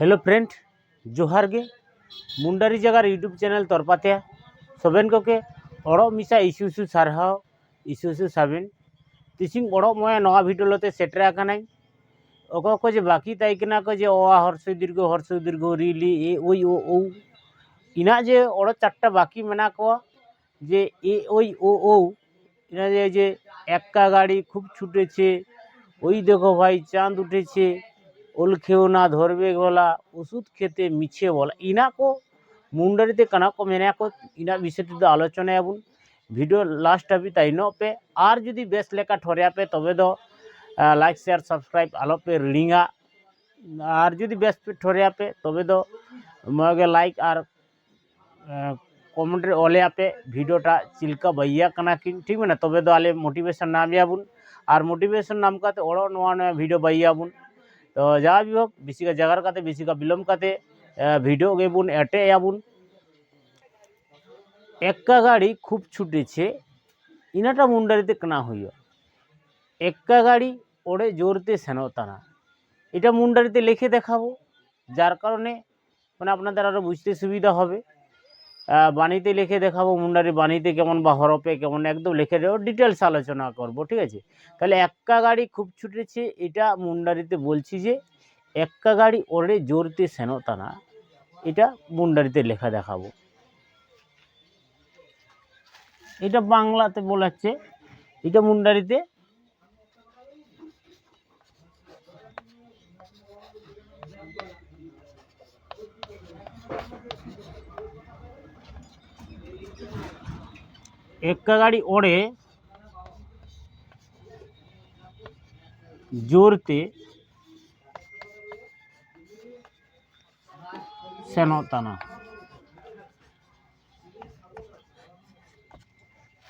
Hello friend ᱡᱚᱦᱟᱨ ᱜᱮ ᱢᱩᱱᱰᱟᱨᱤ ᱡᱟᱜᱟᱨ ᱤᱭᱩᱴᱩᱵᱽ ᱪᱮᱱᱮᱞ ᱛᱚᱨᱯᱟᱛᱮ ᱥᱚᱵᱮᱱ ᱠᱚᱠᱮ ᱚᱲᱚᱜ ᱢᱤᱥᱟ ᱤᱥᱩᱥᱩ ᱥᱟᱨᱦᱟᱣ ᱤᱥᱩᱥᱩ ᱥᱟᱵᱮᱱ ᱛᱤᱥᱤᱧ ᱚᱲᱚᱜ ᱢᱚᱭᱟ ᱱᱚᱣᱟ ᱵᱷᱤᱰᱤᱭᱳ ᱛᱮ ᱥᱮᱴᱮᱨ ᱟᱠᱟᱱᱟᱹᱧ ᱚᱠᱚᱭ ᱠᱚ ᱡᱮ ᱵᱟᱹᱠᱤ ᱛᱟᱭ ᱠᱟᱱᱟ ᱠᱚ ᱡᱮ ᱚᱣᱟ ᱦᱚᱨᱥᱩ ᱫᱤᱨᱜᱷᱚ ᱦᱚᱨᱥᱩ ᱫᱤᱨᱜᱷᱚ ᱨᱤᱞᱤ ᱮ ᱳᱭ ᱳ ᱳ ᱤᱱᱟᱹ ᱡᱮ ᱚᱲᱚᱜ ᱪᱟᱨᱴᱟ ᱵᱟᱹᱠᱤ ᱢᱮᱱᱟᱜ ᱠᱚᱣᱟ যে এ ওই ও ও এরা যে এক্কা গাড়ি খুব ছুটেছে ওই দেখো ভাই চাঁদ উঠেছে ওল খেও না ধরবে গলা ওষুধ খেতে মিছে বলা ইনা কো মুন্ডারিতে কানা কো মেনা কো ইনা বিষয়টি তো আলোচনা আবুন ভিডিও লাস্ট আবি তাই ন পে আর যদি বেশ লেখা ঠরিয়া পে তবে তো লাইক শেয়ার সাবস্ক্রাইব আলো পে রিডিংা আর যদি বেশ পে ঠরিয়া পে তবে তো মগে লাইক আর কমেন্ট অলে আপে ভিডিওটা চিলকা বাইয়া কানা কিন ঠিক না তবে তো আলে মোটিভেশন নাম যাবুন আর মোটিভেশন নাম কাতে ওড় নোয়া নোয়া ভিডিও বাইয়াবুন ভিডিও গেবুন এটে যাবুন এক্কা গাড়ি খুব ছুটেছে, ইনাটা মুন্ডারিতে কেনা হইয়। এক্কা গাড়ি ওড়ে জোরতে সেনতানা এটা মুন্ডারিতে লিখে দেখাবো, যার কারণে মানে আপনাদের আরও বুঝতে সুবিধা হবে। বাণীতে লিখে দেখাবো, মুন্ডারি বাণীতে কেমন বা হরপে কেমন, একদম লিখে দেবো ডিটেলস আলোচনা করব, ঠিক আছে? তাহলে এক্কা গাড়ি খুব ছুটেছে, এটা মুন্ডারিতে বলছি যে এক্কা গাড়ি ওরে জোরতে সেনতানা, এটা মুন্ডারিতে লেখা দেখাবো। এটা বাংলাতে বলাচ্ছে, এটা মুন্ডারিতে এক্কা গাড়ি ওড়ে জোরতে সেনতানা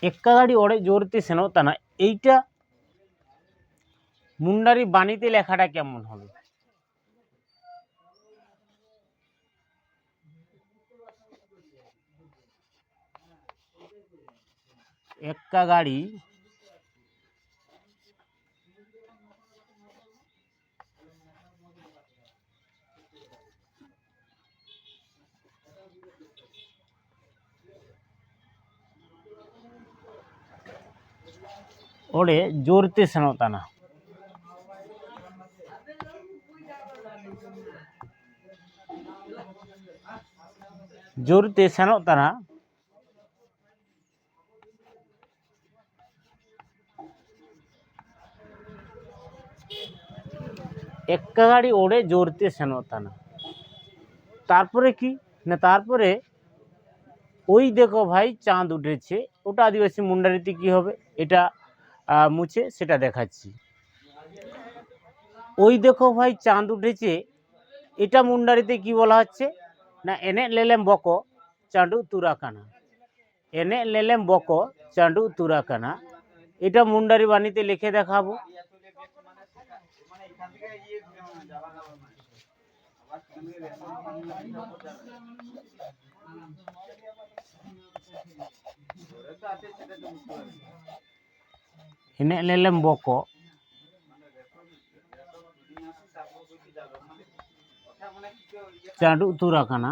এক্কা গাড়ি ওড়ে জোরতে সেনতানা এইটা মুন্ডারি বাণীতে লেখাটা কেমন হবে এক্কা গাড়ি ওড়ে জোরতে সেনতানা জোরতে সেনতানা এক্কা গাড়ি ওড়ে জোরতে সেনতানা। তারপরে কি? না, তারপরে ওই দেখো ভাই, চাঁদ উঠেছে। ওটা আদিবাসী মুন্ডারিতে কি হবে? এটা মুছে সেটা দেখাচ্ছি। ওই দেখো ভাই, চাঁদ উঠেছে। এটা মুন্ডারিতে কি বলা হচ্ছে? না, এনে লেলেম বক, চাঁদু তুরাকানা। এনে লেলেম বক, চাঁদু তুরাকানা। এটা মুন্ডারি বাণীতে লিখে দেখাবো। ᱮᱱᱮᱡ ᱞᱮᱞᱮᱢ ᱵᱚᱠᱚ ᱪᱟᱸᱰᱩ ᱩᱛᱩᱨ ᱟᱠᱟᱱᱟ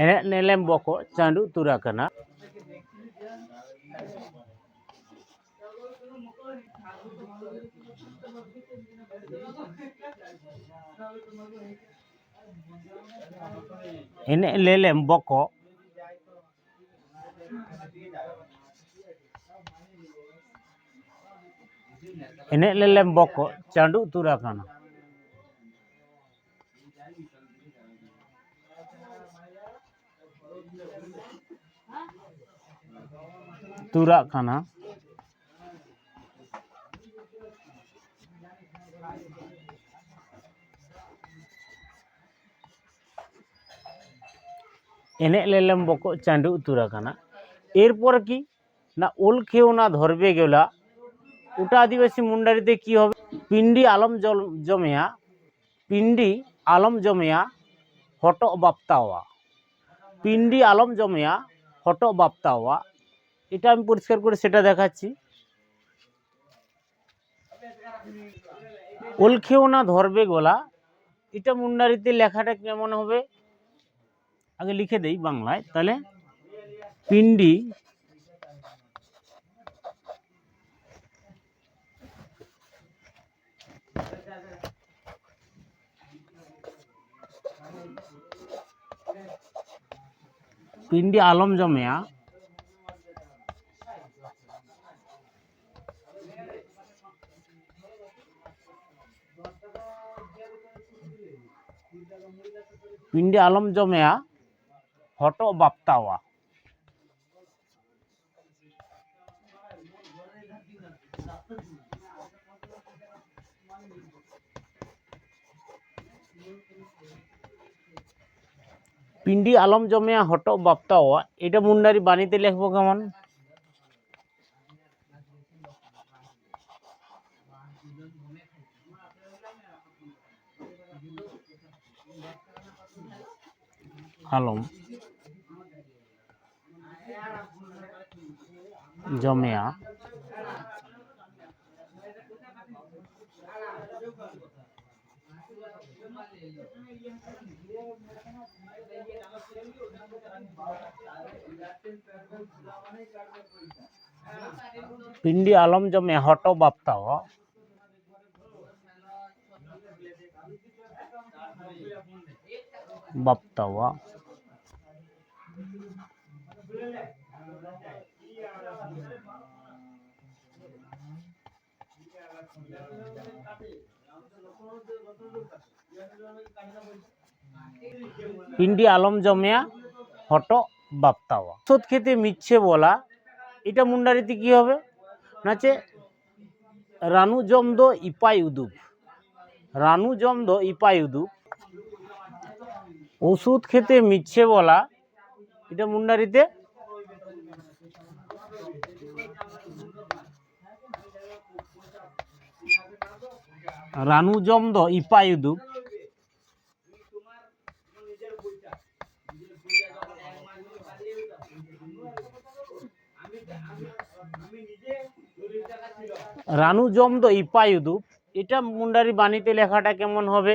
ᱮᱱᱮᱡ ᱞᱮᱞᱮᱢ ᱵᱚᱠᱚ ᱪᱟᱸᱰᱩ ᱩᱛᱩᱨ ᱟᱠᱟᱱᱟ ᱮᱱᱮᱡ ᱞᱮᱞᱮᱢ ᱵᱚᱠᱚ ᱮᱱᱮᱡ ᱞᱮᱞᱮᱢ ᱵᱚᱠᱚ ᱪᱟᱸᱰᱩ ᱩᱛᱩᱨ ᱟᱠᱟᱱᱟ ᱛᱩᱨᱟᱜ ᱠᱟᱱᱟ এনে লেলেম বকো চাঁদু উত্তর আকানা এরপর কি না ওল খেও না ধরবে গেলা ওটা আদিবাসী মুন্ডারিতে কি হবে পিন্ডি আলম জল জমেয়া পিন্ডি আলম জমেয়া হটক বাপ্তাওয়া পিন্ডি আলম জমিয়া হটক বাপ্তাওয়া এটা আমি পরিষ্কার করে সেটা দেখাচ্ছি। ওলখেও না ধরবে গোলা। এটা মুন্ডারিতে লেখাটা কেমন হবে? আগে লিখে দেই বাংলায়। তাহলে পিন্ডি পিন্ডি আলম জমিয়া। পিন্ডি আলম জমিয়া হট বাপ্তাওয়া পিন্ডি আলম জমিয়া হট বাপ্তাওয়া এটা মুন্ডারি বাণীতে লিখব কেমন? আলম। জমিয়া। পিন্ডি আলম জমে হট বাপ্তাও বাপ্তাওয়া পিন্ডি আলম জমিয়া, হট বাপ্তাওয়া। ওষুধ খেতে মিচ্ছে বলা, এটা মুন্ডারিতে কি হবে? নাচে রানু জমদ ইপাই উদুপ। রানু জমদ ইপাই উদুপ। ওষুধ খেতে মিচ্ছে বলা, এটা মুন্ডারিতে রানু জমদ ইপাই উদুপ রানু জম জমদ ইপায়ুদু এটা মুন্ডারি বাণীতে লেখাটা কেমন হবে?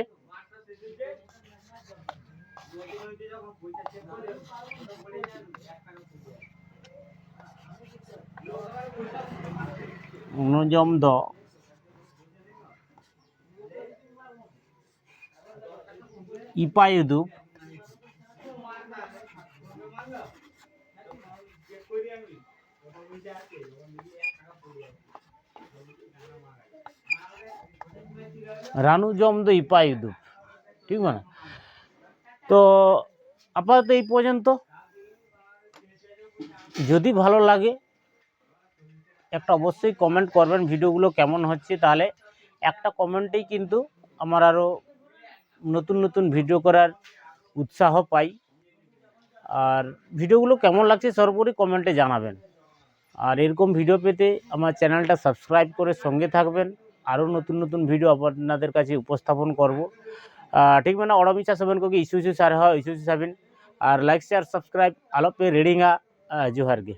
অনুজমদ ইপায়ুদু রানু জমদ ইপায়ুদু ঠিক না তো আপাতত এই পর্যন্ত। যদি ভালো লাগে, একটা অবশ্যই কমেন্ট করবেন ভিডিওগুলো কেমন হচ্ছে, তাহলে একটা কমেন্টেই কিন্তু আমার আরও নতুন নতুন ভিডিও করার উৎসাহ পাই। আর ভিডিওগুলো কেমন লাগছে সর্বোপরি কমেন্টে জানাবেন। আর এরকম ভিডিও পেতে আমার চ্যানেলটা সাবস্ক্রাইব করে সঙ্গে থাকবেন। আরও নতুন নতুন ভিডিও আপনাদের কাছে উপস্থাপন করব। ঠিক মানে অড়মিশা সেভেন কোকি ইস্যু ইস্যু সার হয় ইস্যু ইস্যু সেভেন। আর লাইক শেয়ার সাবস্ক্রাইব আলোপে রিডিংা জোহার গে